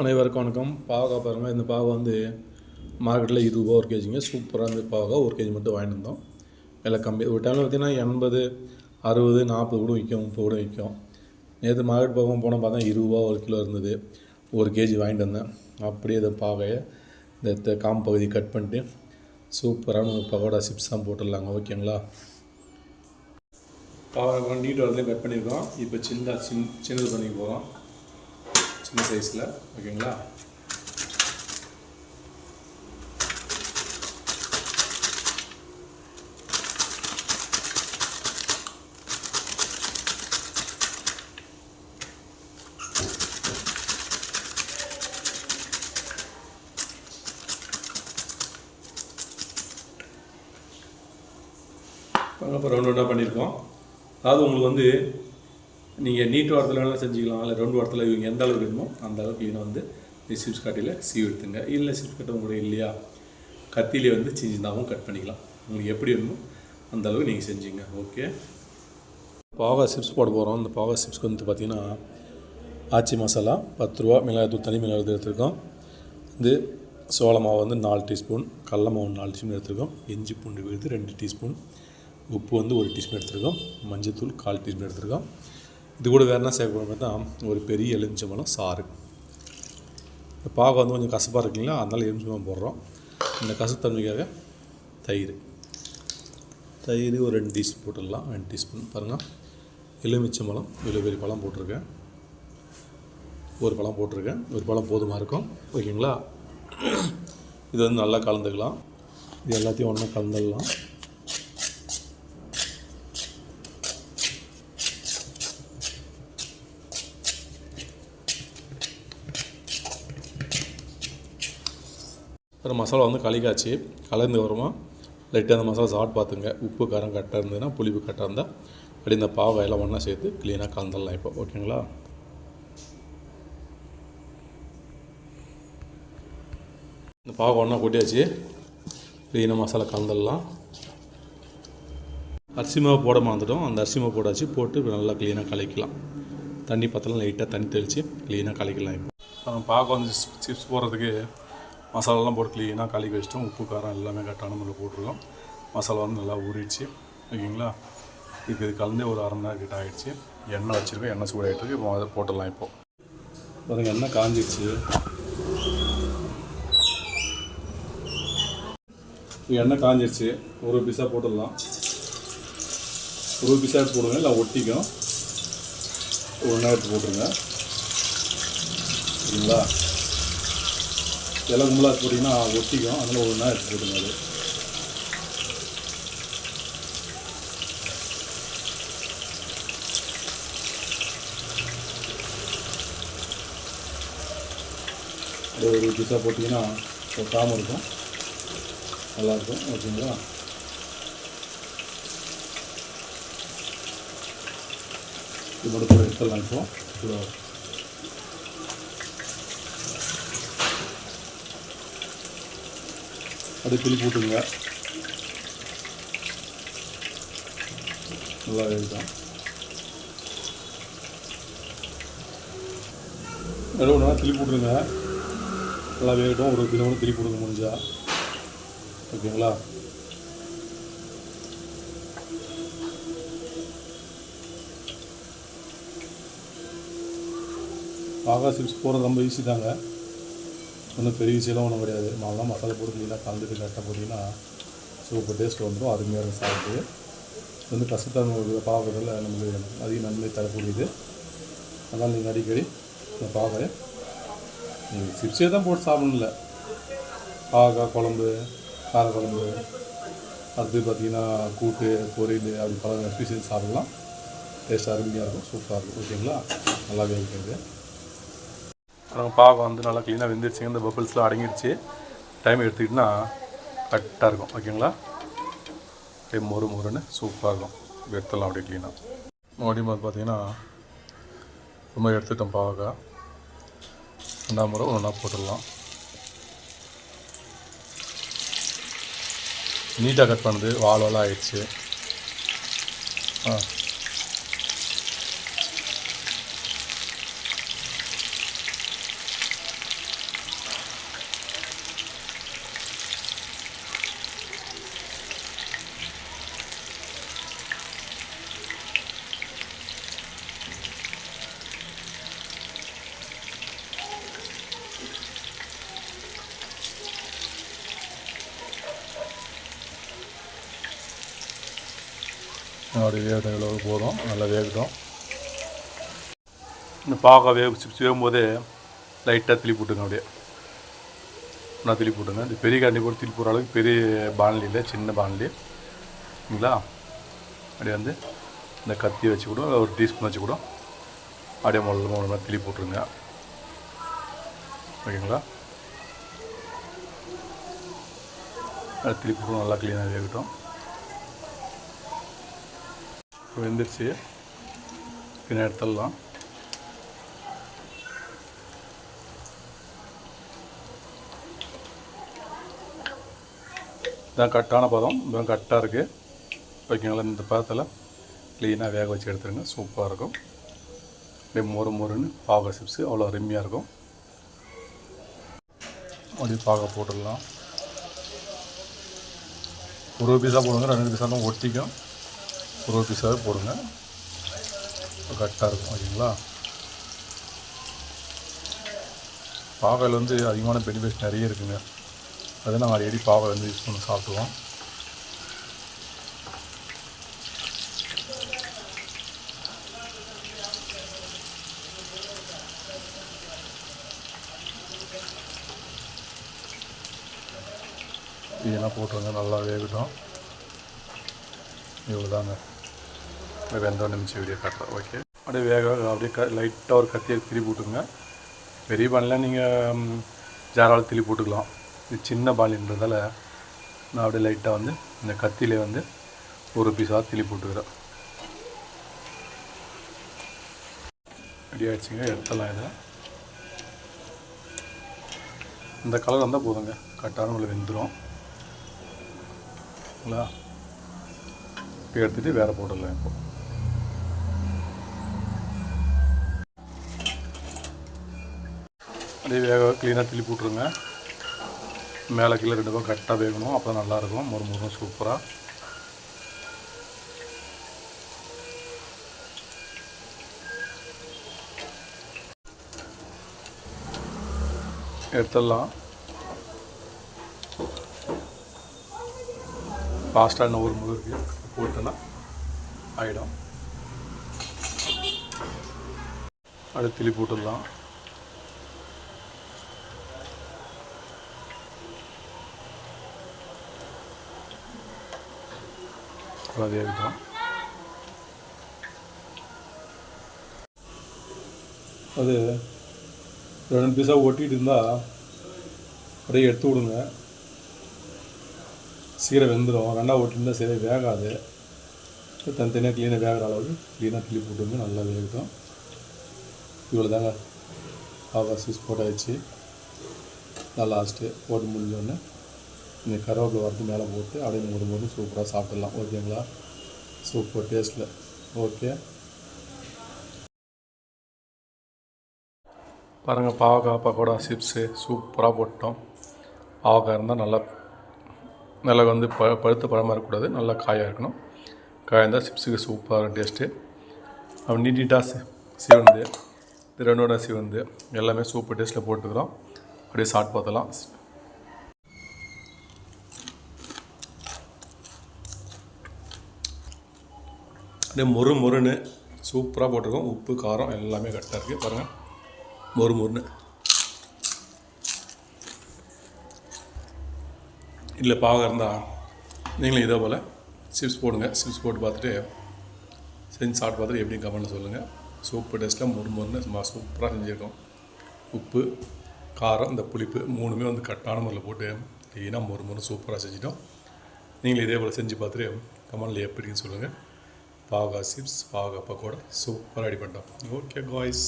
அனைவருக்கும் வணக்கம். பாவக்காய் பாருங்கள் இந்த பாவக்காய் வந்து மார்க்கெட்டில் இருபது ரூபா ஒரு கேஜிங்க சூப்பராக இருந்து பாவக்காய் ஒரு கேஜி மட்டும் வாங்கிட்டு வந்தோம். விலை கம்மி. ஒரு டைமில் பார்த்தீங்கன்னா எண்பது அறுபது நாற்பது கூட விற்கும் முப்பது கூட விற்கும். நேற்று மார்க்கெட் பக்கம் போனால் பார்த்தா இருபது ரூபா ஒரு கிலோ இருந்தது. ஒரு கேஜி வாங்கிட்டு வந்தேன். அப்படியே இந்த பாகையை இந்த காம் காம்பு பகுதி கட் பண்ணிட்டு சூப்பரான ஒரு பகோடா சிப்ஸ் தான் போட்டுடலாங்க. ஓகேங்களா பாவை நீட் வரதுலேயும் கட் பண்ணியிருக்கோம் இப்போ சின்ன சின் சின்னது பண்ணிக்க போகிறோம் இந்த சைஸில் ஓகேங்களா? இப்போ ரவுண்ட் ரவுண்டாக பண்ணியிருக்கோம். அதாவது உங்களுக்கு வந்து நீங்கள் நீட் வாரத்தில் வேணாலும் செஞ்சுக்கலாம். இல்லை ரெண்டு வாரத்தில் இவங்க எந்த அளவுக்கு வேணுமோ அந்த அளவுக்கு இவனை வந்து இந்த சிப்ஸ் கட்டியில் சீவ் எடுத்துங்க. இல்லை சிப்ஸ் கட்ட உங்களுக்கு இல்லையா? கத்தியிலே வந்து சின்ன கட் பண்ணிக்கலாம். உங்களுக்கு எப்படி வேணுமோ அந்த அளவுக்கு நீங்கள் செஞ்சுங்க. ஓகே பாகா சிப்ஸ் போட போகிறோம் அந்த பாகா சிப்ஸ்க்கு வந்து பார்த்திங்கன்னா ஆச்சி மசாலா பத்து ரூபா மிளகாய்த்தூள் தனி மிளகாய் எடுத்துருக்கோம். இது சோள மாவு வந்து நாலு டீஸ்பூன் கடல மாவு நாலு டீஸ்பூன் எடுத்துருக்கோம். இஞ்சி பூண்டு விழுது ரெண்டு டீஸ்பூன் உப்பு வந்து ஒரு டீஸ்பூன் எடுத்துருக்கோம். மஞ்சத்தூள் கால் டீஸ்பூன் எடுத்துருக்கோம். இது கூட வேறு என்ன சேர்க்கணும் தான் ஒரு பெரிய எலுமிச்சம்பழம் சாறு. இந்த பாகம் வந்து கொஞ்சம் கசப்பாக இருக்குங்களா அதனால் எலுமிச்சம்பழம் போடுறோம். இந்த கசத்தன்மைக்காக தயிர். தயிர் ஒரு ரெண்டு டீஸ்பூன் போட்டுடலாம். ரெண்டு டீஸ்பூன். பாருங்கள் எலுமிச்சம்பழம் இவ்வளோ பெரிய பழம் போட்டிருக்கேன். ஒரு பழம் போட்டிருக்கேன். ஒரு பழம் போதுமாக இருக்கும்? ஓகேங்களா? இது வந்து நல்லா கலந்துக்கலாம். இது எல்லாத்தையும் ஒன்றா கலந்துடலாம். அந்த மசாலா வந்து கலிக்காச்சு. கலந்து வருமா லைட்டாக அந்த மசாலா சாப்பிட்டு பார்த்துங்க. உப்பு காரம் கரெக்டாக இருந்ததுன்னா புளிப்பு கரெக்டாக இருந்தால் அப்படி இந்த பாவை எல்லாம் ஒன்றா சேர்த்து க்ளீனாக கலந்துடலாம் இப்போ. ஓகேங்களா? இந்த பாவை ஒன்றா கொட்டியாச்சு. க்ளீனாக மசாலா கலந்துடலாம். அரிசி மாவு போட மறந்துட்டோம். அந்த அரிசி மாவு போட்டாச்சு. போட்டு நல்லா க்ளீனாக கலக்கலாம் தண்ணி பார்த்தாலும் லைட்டாக தண்ணி தெளித்து க்ளீனாக கலக்கலாம் இப்போ. நம்ம பார்க்க வந்து சிப்ஸ் போடுறதுக்கு மசாலாலாம் போட்டு க்ளீனாக கலக்கி வச்சிட்டோம். உப்பு காரம் எல்லாமே கரெக்டான முறையில் போட்டிருக்கோம். மசாலா வந்து நல்லா ஊறிடுச்சு. ஓகேங்களா? இப்போ இது கலந்து ஒரு அரை மணி நேரம் கிட்ட ஆகிடுச்சு எண்ணெய் வச்சுருக்கோம் எண்ணெய் சூடாகிட்டு இருக்கு. இப்போ அதை போட்டுடலாம் இப்போ. பாருங்க எண்ணெய் காஞ்சிடுச்சு. எண்ணெய் காஞ்சிடுச்சு. ஒரு பீஸாக போட்டுடலாம். ஒரு பீஸாக எடுத்து போடுங்க. இல்லை ஒட்டிக்கும். ஒரு நேரம் எடுத்து போட்டுருங்க. சரிங்களா? இலை கும்பலாக போட்டிங்கன்னா ஒட்டிக்கும். அதில் ஒரு நாள் எடுத்து போட்டுங்க அது. ஒரு பீஸாக போட்டிங்கன்னா ஒட்டாமல் இருக்கும். நல்லாயிருக்கும். ஓகேங்களா? இது மட்டும் எடுத்துடலாம் இப்போ. அது கிளி போட்டுங்க நல்லா வேகுதான். நல்ல ஒன்றா கிளி போட்டுருங்க. நல்லா வேகட்டும். ஒரு கிலோ கிளி போடுங்க முடிஞ்சா. ஓகேங்களா? ஆகா சிப்ஸ் போகிறது ரொம்ப ஈஸி தாங்க. ஒன்றும் பெரிய விஷயம்லாம் ஒன்றும் கிடையாது. மாவுலாம் மசாலா போட்டு நல்லா கலந்துட்டு கரெக்டாக போட்டிங்கன்னா சூப்பர் டேஸ்ட் வந்துடும் அருமையாக இருக்கும் சாப்பிட்டு. வந்து கசத்தான ஒரு பாவத்தில் நம்மளுக்கு அதிக நன்மை தரக்கூடியது. அதனால் நீங்கள் அடிக்கடி இந்த பாவை நீங்கள் சிப்ஸே தான் போட்டு சாப்பிடணும்ல. பாவக்காய் குழம்பு கார குழம்பு அடுத்து பார்த்தீங்கன்னா கூட்டு பொரியல் அப்படி பல ரெசிபி சாப்பிடலாம். டேஸ்ட் அருமையாக இருக்கும் சூப்பராக இருக்கும். ஓகேங்களா நல்லாவே இருக்குது அப்புறம் பாகம் வந்து நல்லா க்ளீனாக வெந்துருச்சுங்க. இந்த பபிள்ஸ்லாம் அடங்கிடுச்சு. டைம் எடுத்துக்கிட்டுனா கரெக்டாக இருக்கும். ஓகேங்களா? அப்படியே மொறு மொறுன்னு சூப்பராக இருக்கும். எடுத்துடலாம் அப்படியே க்ளீனாக மறுபடியும் பார்த்து பார்த்தீங்கன்னா ரொம்ப எடுத்துட்டோம் பாவக்காய் ரெண்டாம் முறை ஒன்றா போட்டுடலாம். நீட்டாக கட் பண்ணுது. வால் வாலாக ஆயிடுச்சு. ஆ. அப்படி வேகட்டும் இவ்வளோ போதும் நல்லா வேகட்டும். இந்த பாவக்காய் வேக சிப்ஸ் வேகும்போதே லைட்டாக திளி விட்டுங்க அப்படியே. நான் திளி விட்டுங்க இந்த பெரிய கண்டி போட்டு திளி போடுற அளவுக்கு பெரிய பானலி இல்லை சின்ன பானலி சரிங்களா? அப்படியே வந்து இந்த கத்தி வச்சு கூட ஒரு டீஸ்பூன் வச்சு கூட அப்படியே முதல்ல மூணு மாதிரி திளி போட்டுருங்க. ஓகேங்களா? அது திளி போட்டு நல்லா க்ளீனாக வேகட்டும். வெந்துருச்சு. பின்ன எடுத்துடலாம். இதான் கட்டான பதம். இதுவும் கட்டாக இருக்குது ஓகேங்களா? இந்த பதத்தில் க்ளீனாக வேக வச்சு எடுத்துருங்க. சூப்பராக இருக்கும். அப்படியே மொறு மொறுன்னு பாக சிப்ஸு அவ்வளோ அருமையாக இருக்கும். அப்படியே பாக போட்டுடலாம். ஒரு பீஸாக போடுங்க. ரெண்டு பீஸாலும் ஒட்டிக்கும். ஒரு பீஸாகவே போடுங்க. கரெக்டாக இருக்கும் ஓகேங்களா? பாவையில் வந்து அதிகமான பெனிஃபிட்ஸ் நிறைய இருக்குங்க. அதை நாங்கள் அடிக்கடி பாவை வந்து யூஸ் பண்ணி சாப்பிடுவோம் இதெல்லாம் போட்டுருங்க நல்லா வேகட்டும். இவ்வளோதாங்க வெந்த நிமிஷம் வீடியோ காட்டுறேன். ஓகே அப்படியே வேக அப்படியே க லைட்டாக ஒரு கத்தியை திருப்பி விட்டுங்க பெரிய பானில் நீங்கள் ஜாரால் திருப்பி போட்டுக்கலாம். இது சின்ன பாலின்றதால நான் அப்படியே லைட்டாக வந்து இந்த கத்தியிலே வந்து ஒரு பீஸாக திளி போட்டுக்கிறேன். ரெடி ஆகிடுச்சிங்க எடுத்துடலாம் இதை. இந்த கலர் வந்தால் போதுங்க. கரெக்டான உள்ள வெந்துடும் இல்லை இப்போ எடுத்துகிட்டு வேறு போட்டுடலாம் இப்போது அப்படியே வேக க்ளீனாக திருப்பி போட்டுருங்க மேலே கீழே ரெண்டு பக்கம் கரெக்டாக வேகணும். அப்போ நல்லாயிருக்கும். மொறு மொறும் சூப்பராக எடுத்துடலாம். ஃபாஸ்ட்டாக இன்னும் ஒரு முகம் போட்டோன்னா ஆகிடும் அடுத்து திளி போட்டுடலாம். அது இருக்கட்டும் அது ரெண்டு பீஸாக ஒட்டிகிட்டு இருந்தால் அப்படியே எடுத்து விடுங்க சீரை வெந்துடும் ரெண்டாக ஒட்டிருந்தால் சீரை வேகாது தனித்தனியாக க்ளீனாக வேகிற அளவுக்கு க்ளீனாக கிளி போட்டுங்க நல்லா வேகும் இவ்வளோ தாங்க ஆவா சீஸ் போட்டாச்சு நான் லாஸ்ட்டு போட்டு முடிஞ்சோடனே இந்த கருவேப்பிலை வறுத்து மேலே போட்டு அப்படியே மூணு மூணு சூப்பராக சாப்பிட்லாம். ஓகேங்களா? சூப்பர் டேஸ்ட்டில். ஓகே. பாருங்கள் பாவக்காய் பக்கோடா சிப்ஸு சூப்பராக போட்டோம். பாவக்காய் இருந்தால் நல்லா நல்லா வந்து ப பழுத்த பழமாக இருக்கக்கூடாது. நல்லா காயாக இருக்கணும். காயாக இருந்தால் சிப்ஸுக்கு சூப்பராக டேஸ்ட்டு. அப்படி நீட் நீட்டாக சிவந்து இது ரெண்டோட சிவந்து எல்லாமே சூப்பர் டேஸ்ட்டில் போட்டுக்கிறோம். அப்படியே சாப்பிட்டு பார்த்தலாம் அப்படியே மொறு மொறுன்னு சூப்பராக போட்டிருக்கோம். உப்பு காரம் எல்லாமே கரெக்டாக இருக்குது பாருங்கள் மொறு மொறுன்னு. இல்லை பாவம் இருந்தால் நீங்களும் இதே போல் சிப்ஸ் போடுங்க. சிப்ஸ் போட்டு பார்த்துட்டு செஞ்சு சாப்பிட்டு பார்த்துட்டு எப்படி கமெண்ட்டில் சொல்லுங்கள் சூப்பர் டேஸ்ட்டில் மொறு மொறுன்னு சும்மா சூப்பராக செஞ்சுருக்கோம். உப்பு காரம் இந்த புளிப்பு மூணுமே வந்து கட்டான முறையில் போட்டு க்ளீனாக மொறு மொறு சூப்பராக செஞ்சிட்டோம். நீங்களும் இதே போல் செஞ்சு பார்த்துட்டு கமெண்டில் எப்படின்னு சொல்லுங்கள் பாகா சிப்ஸ் பாகா பக்கோடா சூப்பராக ரெடி பண்ணிட்டோம் ஓகே காய்ஸ்